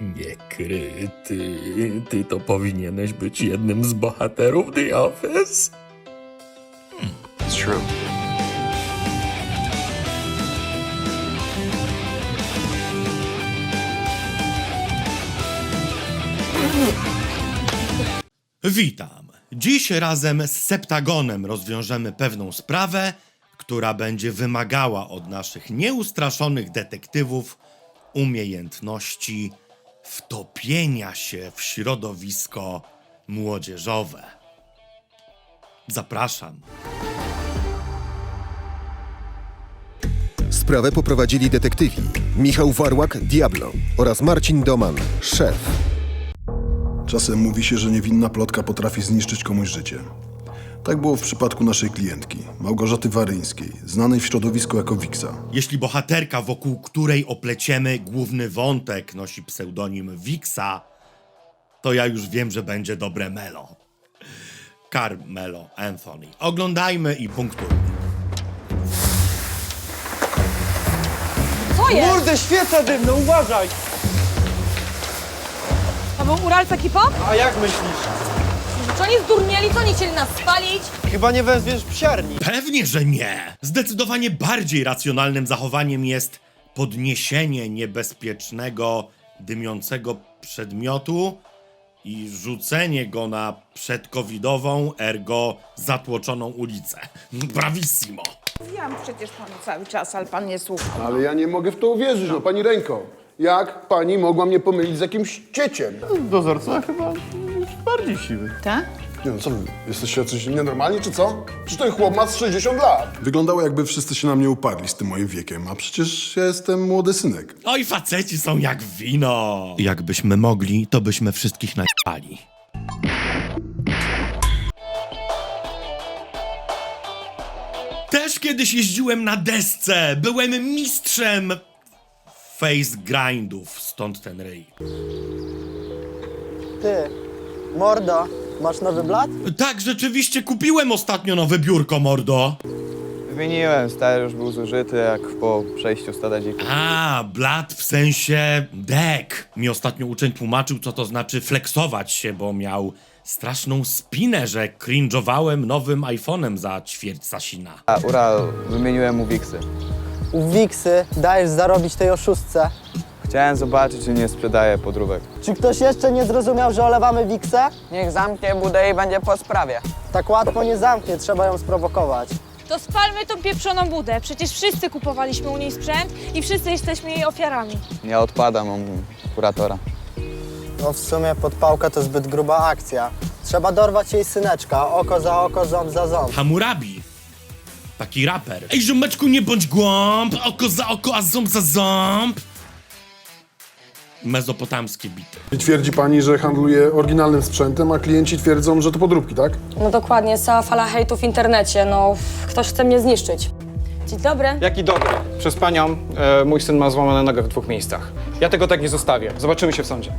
Niekryty, ty to powinieneś być jednym z bohaterów The Office. It's true. Witam. Dziś razem z Septagonem rozwiążemy pewną sprawę, która będzie wymagała od naszych nieustraszonych detektywów umiejętności wtopienia się w środowisko młodzieżowe. Zapraszam. Sprawę poprowadzili detektywi Michał Warłak, Diablo oraz Marcin Doman, szef. Czasem mówi się, że niewinna plotka potrafi zniszczyć komuś życie. Tak było w przypadku naszej klientki, Małgorzaty Waryńskiej, znanej w środowisku jako Wiksa. Jeśli bohaterka, wokół której opleciemy główny wątek, nosi pseudonim Wixa, to ja już wiem, że będzie dobre melo. Carmelo Anthony. Oglądajmy i punktujmy. Co jest? Kurde, świeca dymna, uważaj! To był Uralca Kipo? A jak myślisz? Oni zdurnieli? Co oni chcieli nas spalić? Chyba nie wezwiesz psiarni. Pewnie, że nie. Zdecydowanie bardziej racjonalnym zachowaniem jest podniesienie niebezpiecznego, dymiącego przedmiotu i rzucenie go na przedcovidową, ergo zatłoczoną ulicę. Bravissimo. Mówiłam przecież panu cały czas, ale pan nie słucha. Ale ja nie mogę w to uwierzyć, no pani ręko. Jak pani mogła mnie pomylić z jakimś cieciem? Dozorca chyba bardziej siwy. Tak? Nie no, co wy, jesteście jacyś nienormalni, czy co? Czy ten chłop ma z 60 lat? Wyglądało jakby wszyscy się na mnie uparli z tym moim wiekiem, a przecież ja jestem młody synek. Oj, faceci są jak wino. Jakbyśmy mogli, to byśmy wszystkich najpali. Też kiedyś jeździłem na desce. Byłem mistrzem face grindów, stąd ten ryj. Ty, mordo, masz nowy blat? Tak, rzeczywiście kupiłem ostatnio nowe biurko, mordo. Wymieniłem, stary już był zużyty jak po przejściu stada dzików. A, blat w sensie dek. Mi ostatnio uczeń tłumaczył, co to znaczy flexować się, bo miał straszną spinę, że cringe'owałem nowym iPhone'em za ćwierć Sasina. A, Ural, wymieniłem mu wiksy. U Wiksy dajesz zarobić tej oszustce. Chciałem zobaczyć, czy nie sprzedaje podróbek. Czy ktoś jeszcze nie zrozumiał, że olewamy Wiksę? Niech zamknie budę i będzie po sprawie. Tak łatwo nie zamknie, trzeba ją sprowokować. To spalmy tą pieprzoną budę. Przecież wszyscy kupowaliśmy u niej sprzęt i wszyscy jesteśmy jej ofiarami. Ja odpadam, mam kuratora. No w sumie podpałka to zbyt gruba akcja. Trzeba dorwać jej syneczka, oko za oko, ząb za ząb. Hammurabi. Taki raper. Ej, ziomeczku, nie bądź głąb, oko za oko, a ząb za ząb. Mezopotamskie bity. Twierdzi pani, że handluje oryginalnym sprzętem, a klienci twierdzą, że to podróbki, tak? No dokładnie, cała fala hejtu w internecie. No, ktoś chce mnie zniszczyć. Dzień dobry. Jaki dobry. Przez panią e, mój syn ma złamane nogę w dwóch miejscach. Ja tego tak nie zostawię. Zobaczymy się w sądzie.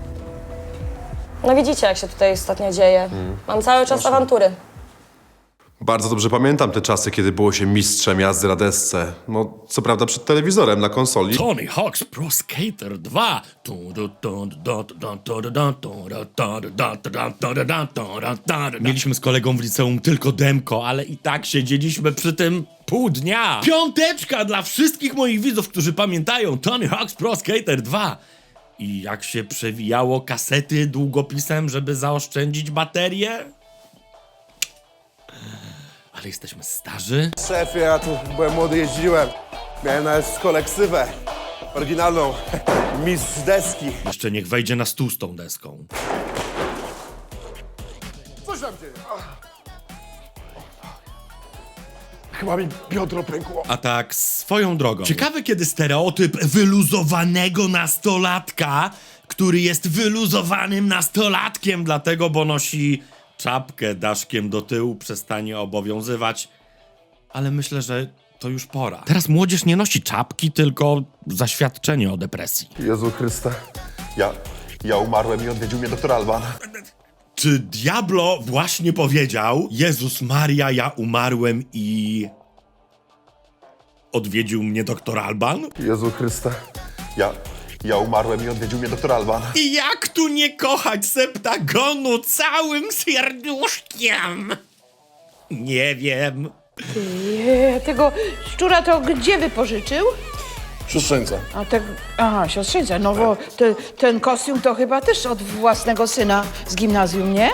No widzicie, jak się tutaj ostatnio dzieje. Mam cały czas awantury. Bardzo dobrze pamiętam te czasy, kiedy było się mistrzem jazdy na desce. No, co prawda przed telewizorem na konsoli. Tony Hawk's Pro Skater 2. Mieliśmy z kolegą w liceum tylko demko, ale i tak siedzieliśmy przy tym pół dnia. Piąteczka dla wszystkich moich widzów, którzy pamiętają Tony Hawk's Pro Skater 2. I jak się przewijało kasety długopisem, żeby zaoszczędzić baterię? Ale jesteśmy starzy. Szefie, ja tu byłem młody, jeździłem. Miałem nawet koleksywę. Oryginalną. Mistrz deski. Jeszcze niech wejdzie na stół z tą deską. Coś tam dzieje. Chyba mi biodro pękło. A tak swoją drogą. Ciekawe, kiedy stereotyp wyluzowanego nastolatka, który jest wyluzowanym nastolatkiem, dlatego, bo nosi czapkę daszkiem do tyłu, przestanie obowiązywać. Ale myślę, że to już pora. Teraz młodzież nie nosi czapki, tylko zaświadczenie o depresji. Jezu Chryste. Ja, ja umarłem i odwiedził mnie doktor Alban. Czy Diablo właśnie powiedział: Jezus Maria, ja umarłem i. odwiedził mnie doktor Alban? Jezu Chryste. Ja, Ja umarłem i odwiedził mnie doktor Alban. I jak tu nie kochać septagonu całym serduszkiem? Nie wiem. Je, tego szczura to gdzie wypożyczył? Siostrzeńca. A te, aha, siostrzeńca, no bo te, ten kostium to chyba też od własnego syna z gimnazjum, nie?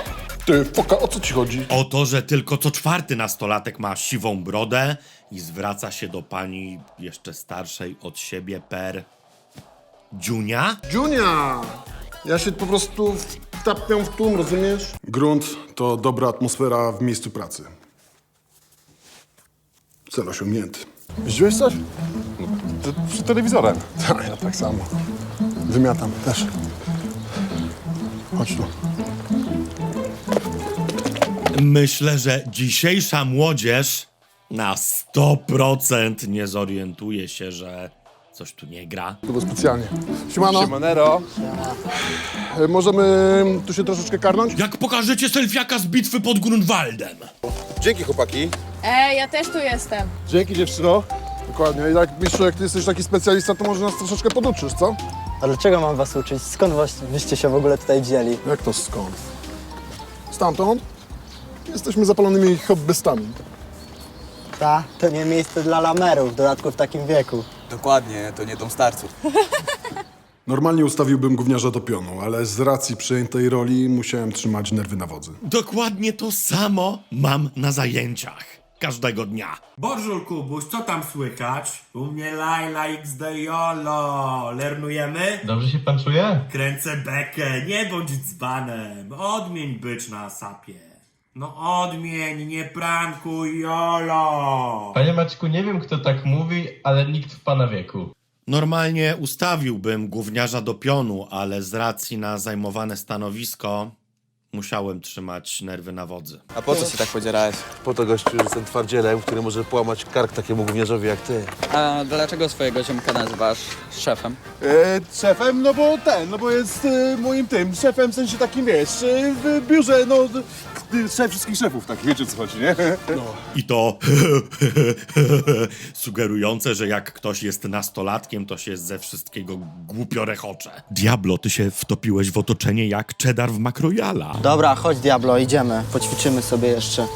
Ty, Foka, o co ci chodzi? O to, że tylko co czwarty nastolatek ma siwą brodę i zwraca się do pani jeszcze starszej od siebie per... Dziunia? Junia! Ja się po prostu wtapiam w tłum, rozumiesz? Grunt to dobra atmosfera w miejscu pracy. Cel osiągnięty. Widziałeś coś? Ty, przy telewizorem. Tak, ja tak samo. Wymiatam też. Chodź tu. Myślę, że dzisiejsza młodzież na 100% nie zorientuje się, że coś tu nie gra. To było specjalnie. Siemano, Siemanero. E, możemy tu się troszeczkę karnąć? Jak pokażecie selfiaka z bitwy pod Grunwaldem? Dzięki chłopaki. Ej, ja też tu jestem. Dzięki dziewczyno. Dokładnie. I jak, mistrzu, jak ty jesteś taki specjalista, to może nas troszeczkę poduczysz, co? A dlaczego mam was uczyć? Skąd was, wyście się w ogóle tutaj wzięli? Jak to skąd? Stamtąd? Jesteśmy zapalonymi hobbystami. Ta, to nie miejsce dla lamerów, w dodatku w takim wieku. Dokładnie, to nie dom starców. Normalnie ustawiłbym gówniarza do pionu, ale z racji przejętej roli musiałem trzymać nerwy na wodzy. Dokładnie to samo mam na zajęciach. Każdego dnia. Bonjour Kubuś, co tam słychać? U mnie Laila XD YOLO. Lernujemy? Dobrze się pan czuje? Kręcę bekę, nie bądź dzbanem. Odmień bycz na sapie. No odmień, nie prankuj YOLO. Panie Maćku, nie wiem kto tak mówi, ale nikt w pana wieku. Normalnie ustawiłbym gówniarza do pionu, ale z racji na zajmowane stanowisko musiałem trzymać nerwy na wodzy. A po co się tak podzierałeś? Po to gościu, że jestem twardzielem, który może połamać kark takiemu gówniarzowi jak ty. A dlaczego swojego ziomka nazywasz szefem? E, szefem, no bo ten, no bo jest e, moim tym, szefem w sensie takim, wiesz, e, w biurze, no, szef wszystkich szefów, tak, wiecie co chodzi, nie? No. I to sugerujące, że jak ktoś jest nastolatkiem, to się ze wszystkiego głupio rechocze. Diablo, ty się wtopiłeś w otoczenie jak cheddar w makrojala. Dobra, chodź Diablo, idziemy. Poćwiczymy sobie jeszcze.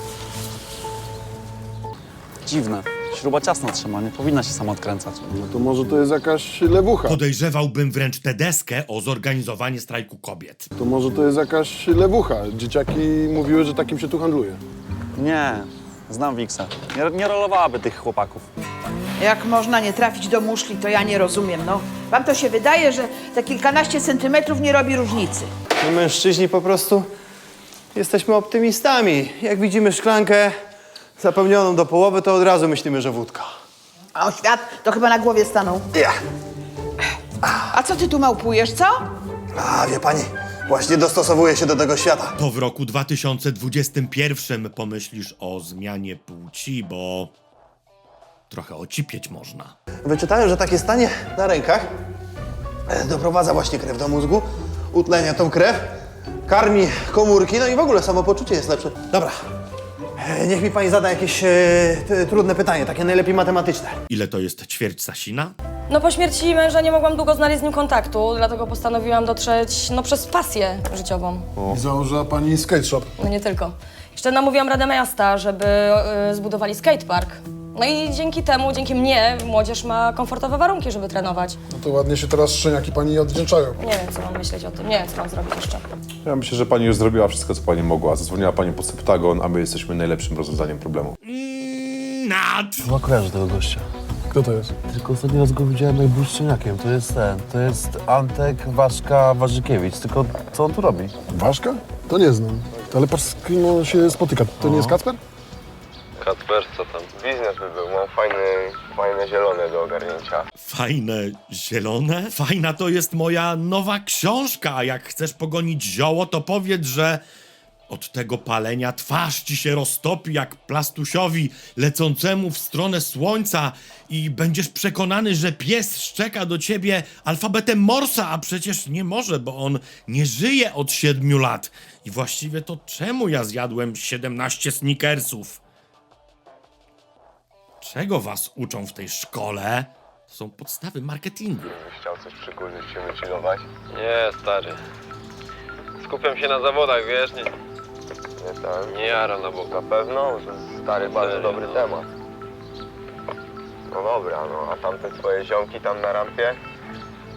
Dziwne. Śruba ciasno trzyma, nie powinna się sama odkręcać. No to może to jest jakaś lewucha. Podejrzewałbym wręcz tę deskę o zorganizowanie strajku kobiet. To może to jest jakaś lewucha. Dzieciaki mówiły, że takim się tu handluje. Nie, znam Wiksa. Nie, nie rolowałaby tych chłopaków. Jak można nie trafić do muszli, to ja nie rozumiem, no. Wam to się wydaje, że te kilkanaście centymetrów nie robi różnicy. My mężczyźni po prostu jesteśmy optymistami. Jak widzimy szklankę zapełnioną do połowy, to od razu myślimy, że wódka. A o świat to chyba na głowie stanął. A co ty tu małpujesz, co? A, wie pani, właśnie dostosowuję się do tego świata. To w roku 2021 pomyślisz o zmianie płci, bo trochę ocipieć można. Wyczytałem, że takie stanie na rękach e, doprowadza właśnie krew do mózgu, utlenia tą krew, karmi komórki, no i w ogóle samopoczucie jest lepsze. Dobra, e, niech mi pani zada jakieś e, t- trudne pytanie, takie najlepiej matematyczne. Ile to jest ćwierć Sasina? No po śmierci męża nie mogłam długo znaleźć z nim kontaktu, dlatego postanowiłam dotrzeć, no przez pasję życiową. I założyła pani skate shop. No nie tylko. Jeszcze namówiłam Radę Miasta, żeby y, zbudowali skatepark. No i dzięki temu, dzięki mnie, młodzież ma komfortowe warunki, żeby trenować. No to ładnie się teraz szczeniaki pani odwdzięczają. Nie wiem, co mam myśleć o tym, nie wiem, co mam zrobić jeszcze. Ja myślę, że pani już zrobiła wszystko, co pani mogła. Zadzwoniła pani po septagon, a my jesteśmy najlepszym rozwiązaniem problemu. Nad! Chyba kojarzę tego gościa. Kto to jest? Tylko ostatni raz go widziałem jak był szczeniakiem. To jest ten, to jest Antek Waszka Warzykiewicz. Tylko co on tu robi? Waszka? To nie znam. Ale patrz, z kim on się spotyka. To nie jest Kacper? Kacper, co tam? Biznes by był, mam fajny, fajne zielone do ogarnięcia. Fajne zielone? Fajna to jest moja nowa książka. Jak chcesz pogonić zioło, to powiedz, że od tego palenia twarz ci się roztopi jak plastusiowi lecącemu w stronę słońca i będziesz przekonany, że pies szczeka do ciebie alfabetem Morsa, a przecież nie może, bo on nie żyje od siedmiu lat. I właściwie to czemu ja zjadłem 17 snickersów? Czego was uczą w tej szkole? To są podstawy marketingu. Chciał coś przykurzyć się wychillować? Nie, stary. Skupiam się na zawodach, wiesz? Nie, nie, tam. nie jaram na boku. Na pewno? To stary, bardzo dobry temat. No dobra, no a tamte twoje ziomki tam na rampie?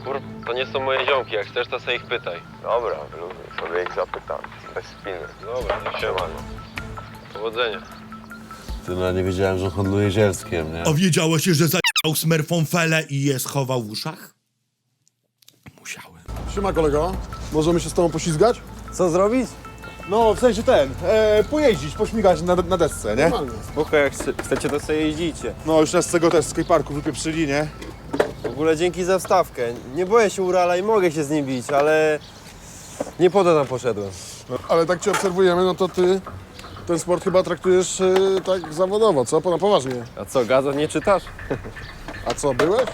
Kur... to nie są moje ziomki, jak chcesz to sobie ich pytaj. Dobra, lubię, sobie ich zapytam. Bez spiny. Dobra, no siemano. Powodzenia. Ty no ja nie wiedziałem, że handluje zielskiem, nie? A wiedziałeś, że zajął smerfą felę i je schował w uszach? Musiałem. Siema kolego, możemy się z tobą poślizgać? Co zrobić? No, w sensie ten, e, pojeździć, pośmigać na, na desce, nie? Normalnie. Spoko, jak chcecie, to sobie jeździcie. No, już nas z tego też skateparku wypieprzyli, nie? W ogóle dzięki za wstawkę. Nie boję się Urala i mogę się z nim bić, ale nie po to tam poszedłem. No, ale tak cię obserwujemy, no to ty ten sport chyba traktujesz e, tak zawodowo, co? Po- Na poważnie. A co, gazet nie czytasz? A co, byłeś?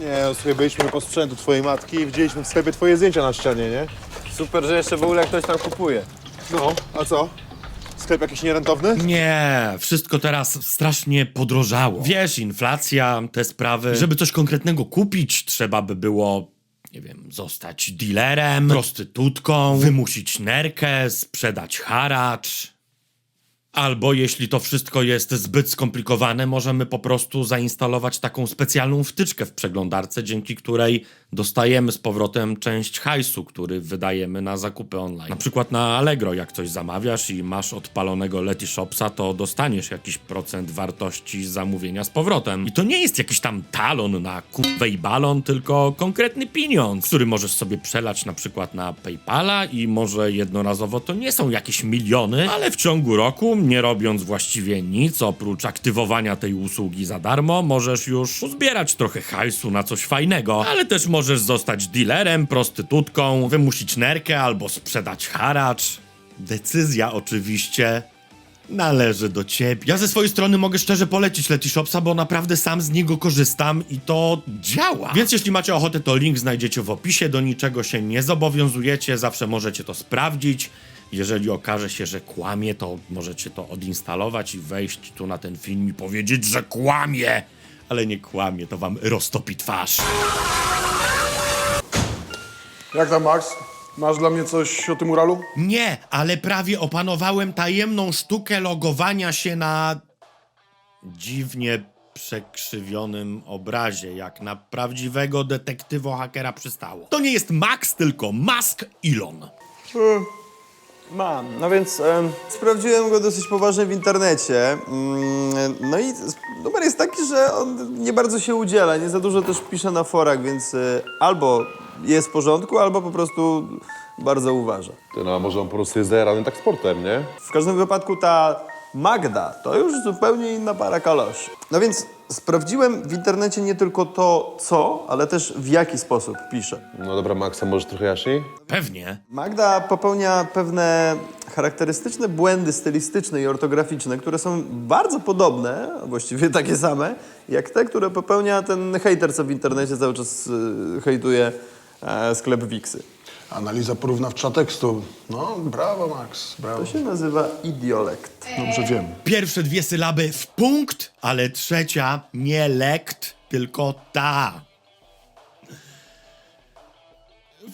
Nie, no słuchaj, byliśmy po sprzętu twojej matki i widzieliśmy w sklepie twoje zdjęcia na ścianie, nie? Super, że jeszcze w ogóle ktoś tam kupuje. No, a co? Sklep jakiś nierentowny? Nie, wszystko teraz strasznie podrożało. Wiesz, inflacja, te sprawy. Żeby coś konkretnego kupić, trzeba by było, nie wiem, zostać dealerem, prostytutką, wymusić nerkę, sprzedać haracz. Albo jeśli to wszystko jest zbyt skomplikowane, możemy po prostu zainstalować taką specjalną wtyczkę w przeglądarce, dzięki której dostajemy z powrotem część hajsu, który wydajemy na zakupy online. Na przykład na Allegro, jak coś zamawiasz i masz odpalonego Letishopsa, to dostaniesz jakiś procent wartości zamówienia z powrotem. I to nie jest jakiś tam talon na kurwę i balon, tylko konkretny pieniądz, który możesz sobie przelać na przykład na Paypala i może jednorazowo to nie są jakieś miliony, ale w ciągu roku, nie robiąc właściwie nic oprócz aktywowania tej usługi za darmo, możesz już uzbierać trochę hajsu na coś fajnego, ale też możesz zostać dealerem, prostytutką, wymusić nerkę albo sprzedać haracz. Decyzja oczywiście należy do ciebie. Ja ze swojej strony mogę szczerze polecić Letishopsa, bo naprawdę sam z niego korzystam i to działa. Więc jeśli macie ochotę, to link znajdziecie w opisie. Do niczego się nie zobowiązujecie, zawsze możecie to sprawdzić. Jeżeli okaże się, że kłamie, to możecie to odinstalować i wejść tu na ten film i powiedzieć, że kłamie. Ale nie kłamie, to wam roztopi twarz. Jak tam, Max? Masz dla mnie coś o tym Uralu? Nie, ale prawie opanowałem tajemną sztukę logowania się na dziwnie przekrzywionym obrazie, jak na prawdziwego detektywo-hakera przystało. To nie jest Max, tylko Mask Elon. Mam, no więc em, sprawdziłem go dosyć poważnie w internecie. Mm, no i numer jest taki, że on nie bardzo się udziela, nie za dużo też pisze na forach, więc y, albo jest w porządku, albo po prostu bardzo uważa. Ty no, a może on po prostu jest zajarany tak sportem, nie? W każdym wypadku ta Magda to już zupełnie inna para kaloszy. No więc sprawdziłem w internecie nie tylko to, co, ale też w jaki sposób pisze. No dobra, Maxa, może trochę jaśniej? Pewnie. Magda popełnia pewne charakterystyczne błędy stylistyczne i ortograficzne, które są bardzo podobne, a właściwie takie same, jak te, które popełnia ten hejter, co w internecie cały czas y, hejtuje e, sklep Wixy. Analiza porównawcza tekstu. No, brawo, Max, brawo. To się nazywa idiolekt. Dobrze wiem. Pierwsze dwie sylaby w punkt, ale trzecia nie lekt, tylko ta.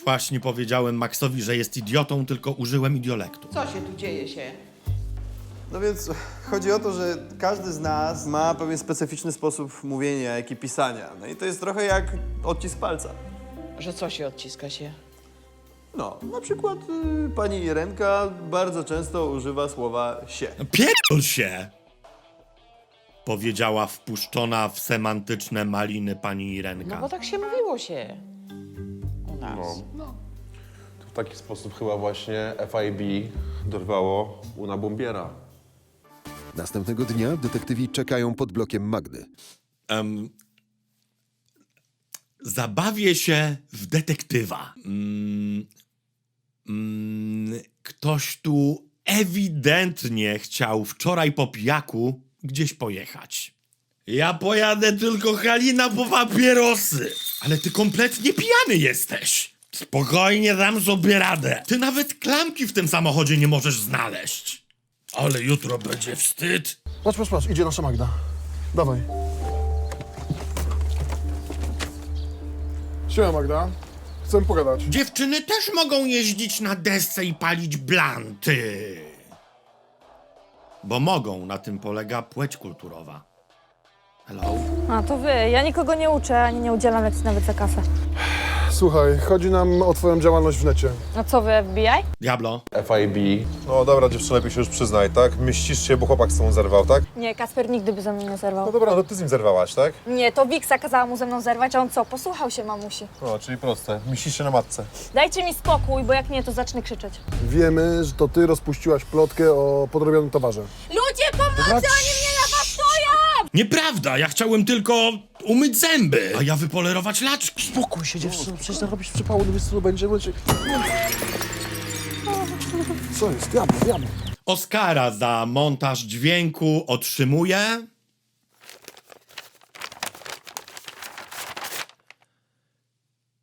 Właśnie powiedziałem Maxowi, że jest idiotą, tylko użyłem idiolektu. Co się tu dzieje się? No więc chodzi o to, że każdy z nas ma pewien specyficzny sposób mówienia, jak i pisania. No i to jest trochę jak odcisk palca. Że co się odciska się? No, na przykład y, pani Irenka bardzo często używa słowa się. Pierdol się! Powiedziała wpuszczona w semantyczne maliny pani Irenka. No bo tak się mówiło się. U nas. W taki sposób chyba właśnie FIB dorwało Una Bombiera. Następnego dnia detektywi czekają pod blokiem Magdy. Em, zabawię się w detektywa. Mm, mm, ktoś tu ewidentnie chciał wczoraj po pijaku gdzieś pojechać. Ja pojadę tylko Halina po papierosy. Ale ty kompletnie pijany jesteś. Spokojnie dam sobie radę. Ty nawet klamki w tym samochodzie nie możesz znaleźć. Ale jutro będzie wstyd. Patrz, patrz, patrz, idzie nasza Magda. Dawaj. Siema Magda. Chcę pogadać. Dziewczyny też mogą jeździć na desce i palić blanty. Bo mogą, na tym polega płeć kulturowa. Hello? A to wy. Ja nikogo nie uczę, ani nie udzielam lekcji nawet za kasę. Słuchaj, chodzi nam o twoją działalność w necie. No co wy, FBI? Diablo? FIB. No dobra, dziewczyno, lepiej się już przyznaj, tak? Myślisz się, bo chłopak z tobą zerwał, tak? Nie, Kasper nigdy by ze mną nie zerwał. No dobra, no ty z nim zerwałaś, tak? Nie, to Wiksa kazała mu ze mną zerwać, a on co? Posłuchał się mamusi. No, czyli proste. Myślisz się na matce. Dajcie mi spokój, bo jak nie, to zacznę krzyczeć. Wiemy, że to ty rozpuściłaś plotkę o podrobionym towarze. Ludzie, pomocy! Oni mnie! Nieprawda, ja chciałem tylko umyć zęby, a ja wypolerować laczki. Spokój się dziewczyno, przecież narobisz przypału, no wiesz co będzie, będzie... Co jest? Diablo, diablo. Oscara za montaż dźwięku otrzymuje...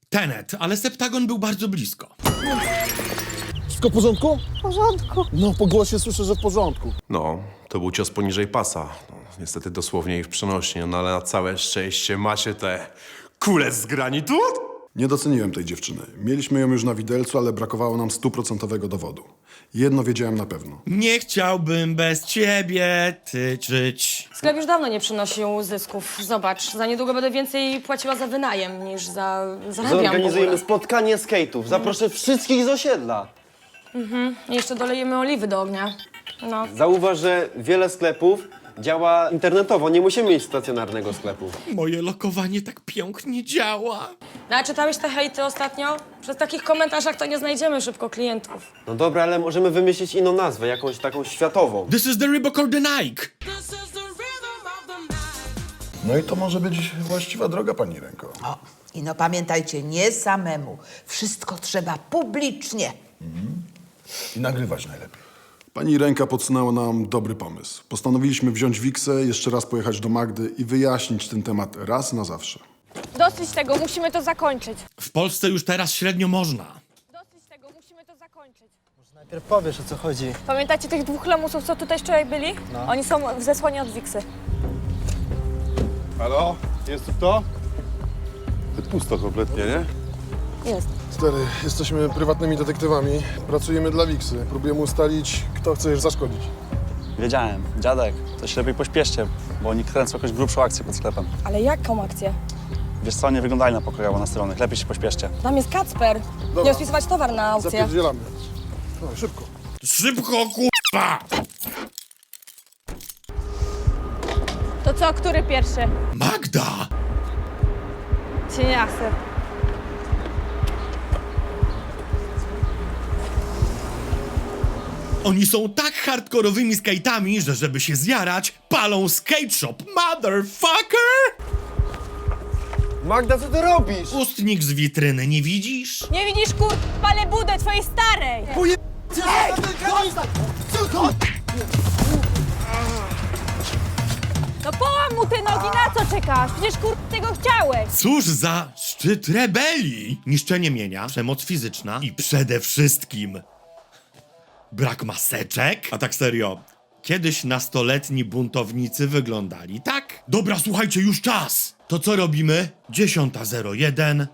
Tenet, ale Septagon był bardzo blisko. Wszystko w porządku? W porządku. No, po głosie słyszę, że w porządku. No, to był cios poniżej pasa. No, niestety dosłownie ich przenośnie, no ale na całe szczęście macie te kule z granitu. Nie doceniłem tej dziewczyny. Mieliśmy ją już na widelcu, ale brakowało nam stuprocentowego dowodu. Jedno wiedziałem na pewno. Nie chciałbym bez ciebie tyczyć. Sklep już dawno nie przynosił zysków. Zobacz, za niedługo będę więcej płaciła za wynajem niż za zarabiam w Zorganizujemy spotkanie skate'ów. Zaproszę wszystkich z osiedla. Mhm. I jeszcze dolejemy oliwy do ognia. No. Zauważ, że wiele sklepów działa internetowo. Nie musimy mieć stacjonarnego sklepu. Moje lokowanie tak pięknie działa. No a czytałeś te hejty ostatnio? Przez takich komentarzach to nie znajdziemy szybko klientów. No dobra, ale możemy wymyślić inną nazwę, jakąś taką światową. This is the Reebok or the Nike. No i to może być właściwa droga, pani Ręko. O, i no pamiętajcie, nie samemu. Wszystko trzeba publicznie. I nagrywać najlepiej. Pani Ręka podsunęła nam dobry pomysł. Postanowiliśmy wziąć Wiksę, jeszcze raz pojechać do Magdy i wyjaśnić ten temat raz na zawsze. Dosyć tego, musimy to zakończyć. W Polsce już teraz średnio można. Dosyć tego, musimy to zakończyć. Najpierw powiesz, o co chodzi. Pamiętacie tych dwóch lamusów, co tutaj wczoraj byli? No. Oni są w zesłaniu od Wiksy. Halo? Jest tu kto? Pusto kompletnie, nie? Jest. Stary, jesteśmy prywatnymi detektywami. Pracujemy dla Wiksy. Próbujemy ustalić, kto chce jej zaszkodzić. Wiedziałem. Dziadek, to się lepiej pośpieszcie, bo oni kręcą jakąś grubszą akcję pod sklepem. Ale jaką akcję? Wiesz co, nie wyglądali na pokojowo na stronach. Lepiej się pośpieszcie. Tam jest Kacper. Nie spisywać towar na aukcję. Zapierdzielamy. No, szybko. Szybko, kurwa! To co, który pierwszy? Magda! Cieniasy. Oni są tak hardkorowymi skate'ami, że żeby się zjarać, palą skate shop, motherfucker! Magda, co ty robisz? Ustnik z witryny, nie widzisz? Nie widzisz, kur... palę budę twojej starej! No połam mu te nogi, na co czekasz? Przecież kur... tego chciałeś! Cóż za szczyt rebelii! Niszczenie mienia, przemoc fizyczna i przede wszystkim brak maseczek. A tak serio, kiedyś nastoletni buntownicy wyglądali tak? Dobra, słuchajcie, już czas! To co robimy? 10.01.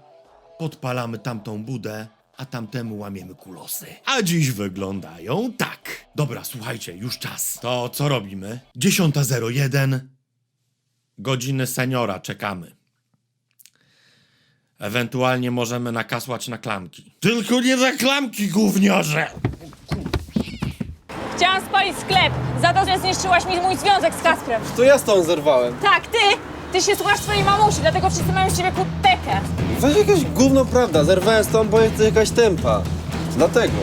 Podpalamy tamtą budę, a tamtemu łamiemy kulosy. A dziś wyglądają tak. Dobra, słuchajcie, już czas. To co robimy? 10.01. Godziny seniora czekamy. Ewentualnie możemy nakasłać na klamki. Tylko nie na klamki, gówniarze! Chciałam spalić sklep, za to, że zniszczyłaś mi mój związek z Kasprem. To ja z tą zerwałem. Tak, ty! Ty się słuchasz swojej mamusi, dlatego wszyscy mają z ciebie kurtekę. Weź jakaś gówno prawda. Zerwałem z tą, bo jest jakaś tempa. Dlatego.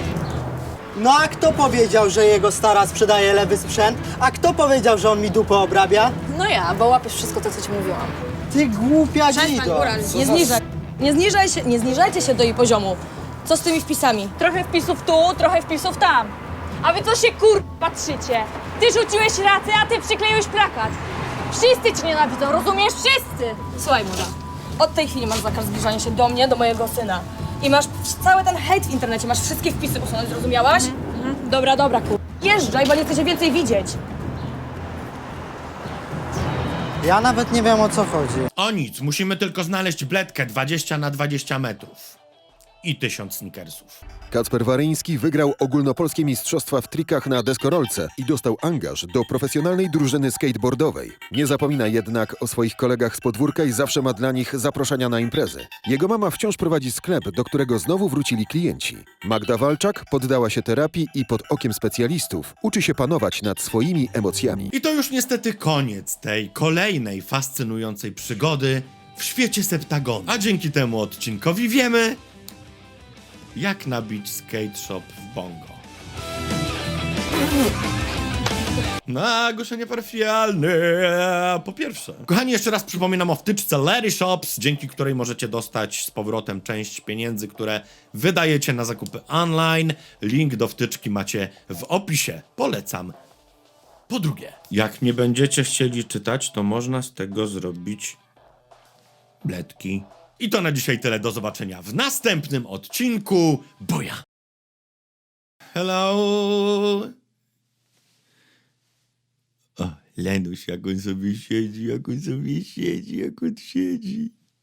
No a kto powiedział, że jego stara sprzedaje lewy sprzęt? A kto powiedział, że on mi dupę obrabia? No ja, bo łapiesz wszystko to, co ci mówiłam. Ty głupia dzido. nie zniżaj. Nie zniżaj się, nie zniżajcie się do jej poziomu. Co z tymi wpisami? Trochę wpisów tu, trochę wpisów tam. A wy co się kur... patrzycie? Ty rzuciłeś racę, a ty przykleiłeś plakat. Wszyscy cię nienawidzą, rozumiesz? Wszyscy! Słuchaj, Moda. Od tej chwili masz zakaz zbliżania się do mnie, do mojego syna. I masz cały ten hejt w internecie, masz wszystkie wpisy usunąć, zrozumiałaś? Dobra, dobra, kur... Jeżdżaj, bo nie chcę cię więcej widzieć. Ja nawet nie wiem o co chodzi. O nic, musimy tylko znaleźć bledkę 20 na 20 metrów. I 1000 snickersów. Kacper Waryński wygrał ogólnopolskie mistrzostwa w trikach na deskorolce i dostał angaż do profesjonalnej drużyny skateboardowej. Nie zapomina jednak o swoich kolegach z podwórka i zawsze ma dla nich zaproszenia na imprezy. Jego mama wciąż prowadzi sklep, do którego znowu wrócili klienci. Magda Walczak poddała się terapii i pod okiem specjalistów uczy się panować nad swoimi emocjami. I to już niestety koniec tej kolejnej fascynującej przygody w świecie septagonu. A dzięki temu odcinkowi wiemy, jak nabić skate shop w bongo. Na ogłoszenie parafialne. Po pierwsze, kochani, jeszcze raz przypominam o wtyczce Larry Shops, dzięki której możecie dostać z powrotem część pieniędzy, które wydajecie na zakupy online. Link do wtyczki macie w opisie. Polecam. Po drugie, jak nie będziecie chcieli czytać, to można z tego zrobić bledki. I to na dzisiaj tyle. Do zobaczenia w następnym odcinku. Boja! Hello! O, Lenuś, jak on sobie siedzi, jak on sobie siedzi, jak on siedzi.